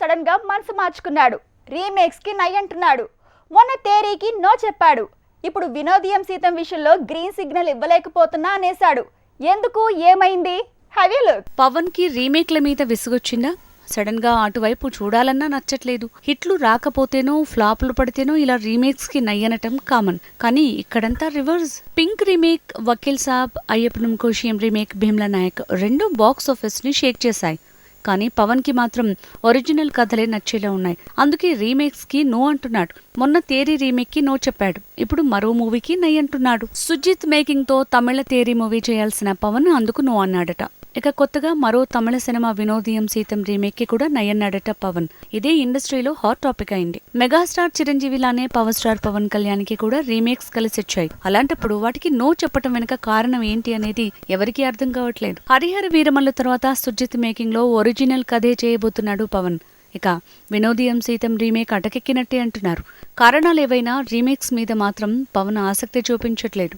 సడన్గా మనసు మార్చుకున్నాడు. రీమేక్స్కి నై అంటున్నాడు. మొన్న తేరీకి నో చెప్పాడు. ఇప్పుడు వినోదయం సీతం విషయంలో గ్రీన్ సిగ్నల్ ఇవ్వలేకపోతున్నా అనేశాడు. ఎందుకు? ఏమైంది? హ్యావ్ లుక్ పవన్కి రీమేక్ల మీద విసుగొచ్చిందా? సడన్గా అటువైపు చూడాలన్నా నచ్చట్లేదు. హిట్లు రాకపోతేనో ఫ్లాపులు పడితేనో ఇలా రీమేక్స్కి నయ్యనటం కామన్. కానీ ఇక్కడంతా reverse. Pink remake Vakeel Saab Ayyappanum Koshiyum remake Bheemla Nayak రెండు బాక్స్ ఆఫీస్ని షేక్ చేశాయి. కానీ పవన్కి మాత్రం ఒరిజినల్ కథలే నచ్చేలా ఉన్నాయి. అందుకే రీమేక్స్కి నో అంటున్నాడు. మొన్న తేరీ రీమేక్కి నో చెప్పాడు. ఇప్పుడు మరో మూవీకి నై అంటున్నాడు. సుజిత్ మేకింగ్తో తమిళ తేరీ మూవీ చేయాల్సిన పవన్ అందుకు నో అన్నాడట. ఇక కొత్తగా మరో తమిళ సినిమా వినోదయం సీతం రీమేక్కి కూడా నయ్యన్నాడట పవన్. ఇదే ఇండస్ట్రీలో హాట్ టాపిక్ అయింది. మెగాస్టార్ చిరంజీవి లానే పవర్ స్టార్ పవన్ కళ్యాణ్కి కూడా రీమేక్స్ కలిసి వచ్చాయి. అలాంటప్పుడు వాటికి నో చెప్పటం వెనుక కారణం ఏంటి అనేది ఎవరికీ అర్థం కావట్లేదు. హరిహర వీరమల్లు తర్వాత సుజిత్ మేకింగ్లో ఒరిజినల్ కథే చేయబోతున్నాడు పవన్. ఇక వినోదయం సీతం రీమేక్ అటకెక్కినట్టే అంటున్నారు. కారణాలు ఏవైనా రీమేక్స్ మీద మాత్రం పవన్ ఆసక్తి చూపించట్లేదు.